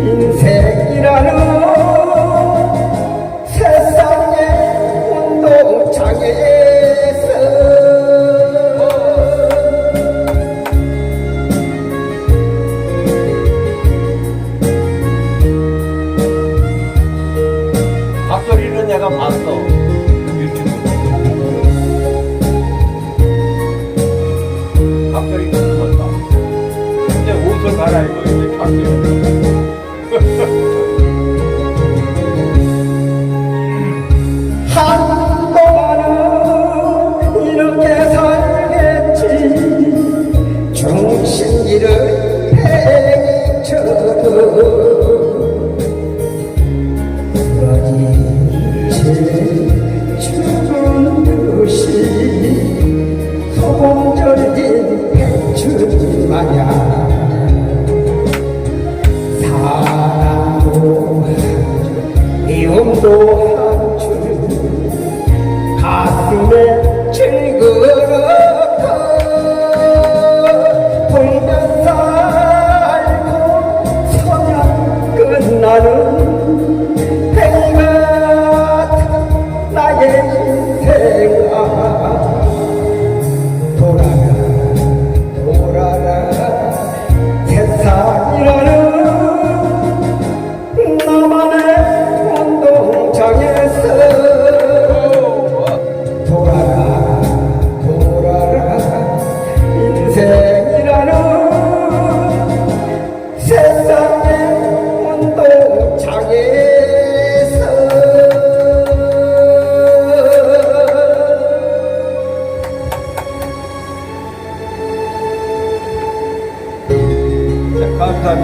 인생이라는 세상의 운동장에서 박소리는 내가 봤어. 유튜브. 박소리 궁금하다. 이제 옷을 갈아입고 이제 박소리. 한동안은 이렇게 살겠지. 중심이를 행처럼 부러진 채 죽은 듯이 소봉절진 배추 마냥 미움도 한줄 가슴에 즐거웠 운동